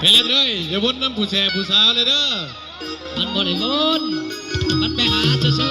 ไปเล่นเลยอย่าวนน้ำผู้แช่ผู้สาวเลยเด้อมันบ่ได้วนมันไปหาซื่อ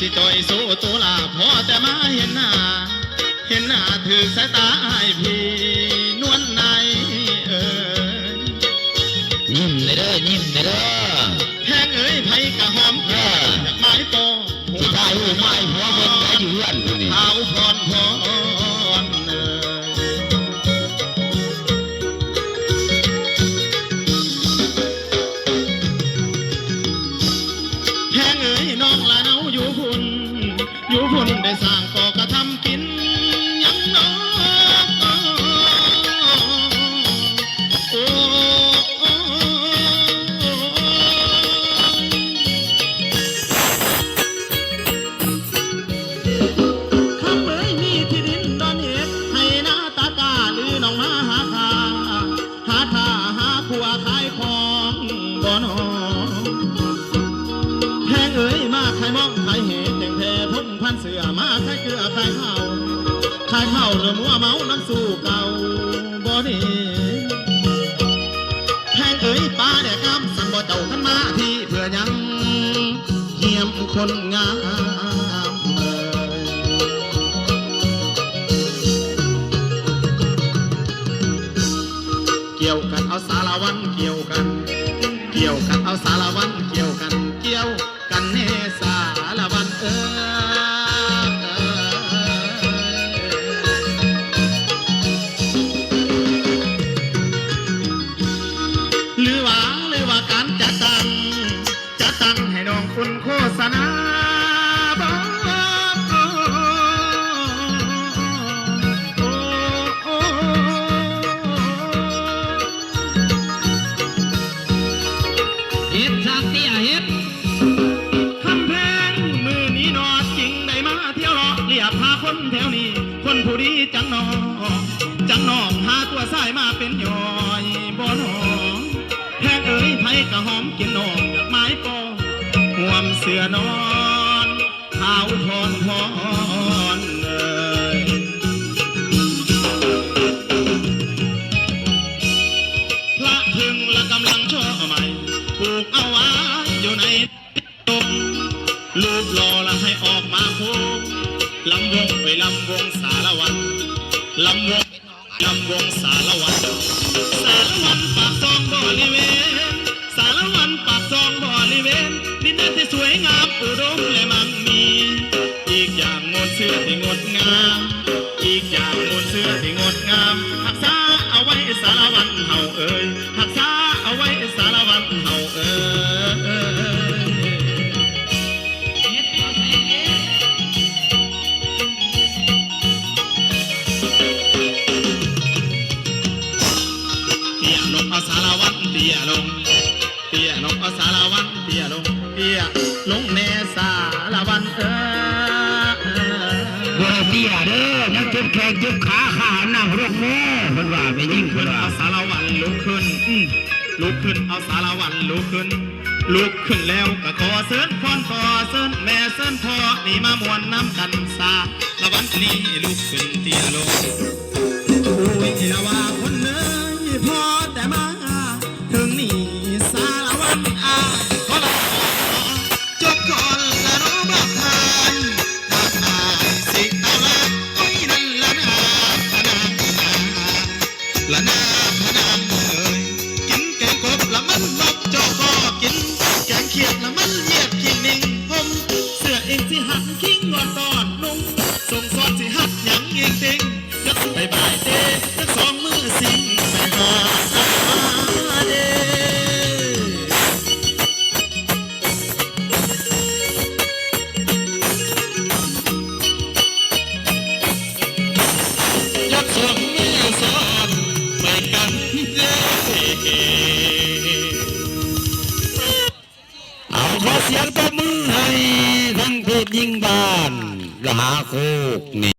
สิจอยสู้ตลาพอแต่มาเห็นหน้า เห็นหน้าถือสายตาไอายพี่นวลในเอ่ยยิ้มเลยเด้อยิ้มเลยเด้อแพงเอ้ยไผกะหอมเออไม้โตหัวไม้หัวเบิ่งได้อยู่เฮือนพุ่นนี่เท้าพรพร ได้สร้าง เสือมาขายเกลือขายข้าวขายข้าเรือมัวเมาน้ำสู้เก่าบ่ดีแพงเอ๋ยป้าแดกกำสันบ่เจ้ากันมาที่เพื่อยังเหียมคนงามเอ่ยเกี่ยวกันเอาสารวันเกี่ยวกัน เกี่ยวกันเอาสารวัน ผู้ดีจังนอจังนองหาตัวสายมาเป็นย่อยบ่นอแพงเอ๋ยไผกะหอมกินนองจากไม้ปอห่วมเสือนอนเท้าพรพรเอ่ยพระถึงละกำลังช่อใหม่ปลูกเอาไว้อยู่ในตกรูปหล่อละให้ออกมาโคก ลำวงไปลำวงสารวันลำวงลำวงสารวันสารวันปากซองบริเวณสารวันปากซองบริเวณดินแดนที่สวยงามอุดมและมั่งมี อีกอย่างงดเสื้อที่งดงาม อีกอย่างงดเสื้อที่งดงามหักษาเอาไว้สารวันเฮาเอ่ย สารวันเตี้ยลงเตี้ยลงแน่สารวันเออเบ่เตี้ยเด้อนักเจ็บแขกจ็บขาขาหน้ารคแม่เพิ่นว่าไปยิ่งขึ้นว่าเอาสารวันลุกขึ้นลุกขึ้นเอาสารวันลุกขึ้นลุกขึ้นแล้วก็ขอเสิญพรขอเสิญแม่เสิญพ่อนี่มามวนน้ำกันสาละวันนี้ลุกขึ้นเตี้ยลงโอ้ยละว่าคน กินแกงกบละมันนกจอคอกินแกงเขียดละมันเหยียดขิงนิ่งผมเสื้อเองที่หักขิงงอดตอดนุ่ เอาขอเสียงตบมือให้ทั้งเพศยิงบ้านและหาโคกนี่